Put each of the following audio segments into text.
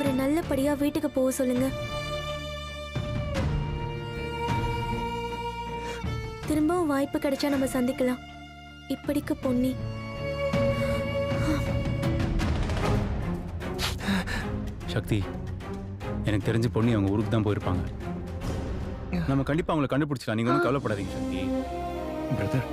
அவரை நல்லபடியா வீட்டுக்கு போக சொல்லுங்க. திரும்பவும் வாய்ப்பு கிடைச்சா நம்ம சந்திக்கலாம். இப்படிக்கு பொன்னி. சக்தி எனக்கு தெரிஞ்சு பொண்ணு அவங்க ஊருக்கு தான் போயிருப்பாங்க. நம்ம கண்டிப்பா அவங்கள கண்டுபிடிச்சிடலாம் நீங்க ஒன்றும் கவலைப்படாதீங்க சக்தி. பிரதர்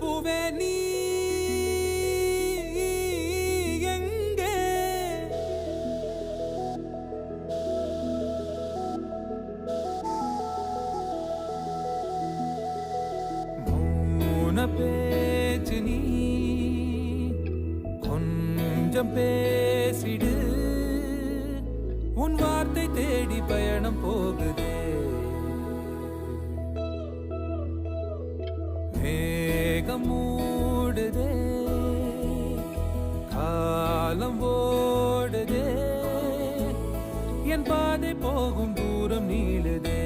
பூவே நீ எங்கே மௌன பேச்சு நீ கொஞ்சம் பேசிடு உன் வார்த்தை தேடி பயணம் போகுது. மேகம் மூடுதே காலம் ஓடுதே. என் பாதை போகும் தூரம் நீளுதே.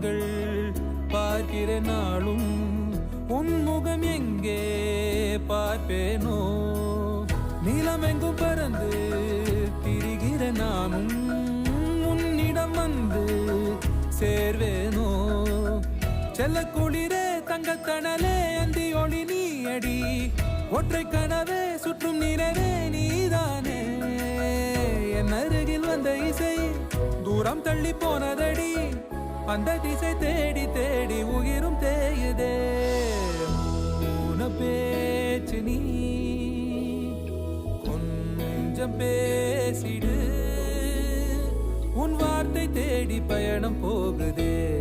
கண்கள் பார்க்கிற நாளும் உன்முகம் எங்கே பார்ப்பேனோ? நிலமெங்கும் பறந்து திரிகிற நானும் உன்னிடம் வந்து சேர்வேனோ? செல்ல குளிரே தங்கத்தணலே அந்தி ஒளி நீ அடி ஒற்றை கனவே சுற்றும் நிறவே நீதானே? என் அருகில் வந்த இசை தூரம் தள்ளி போனதடி. அந்த திசை தேடி தேடி உயிரும் தேயுதே. மூணு பேச்சு நீ கொஞ்சம் பேசிடு. உன் வார்த்தை தேடி பயணம் போகுதே.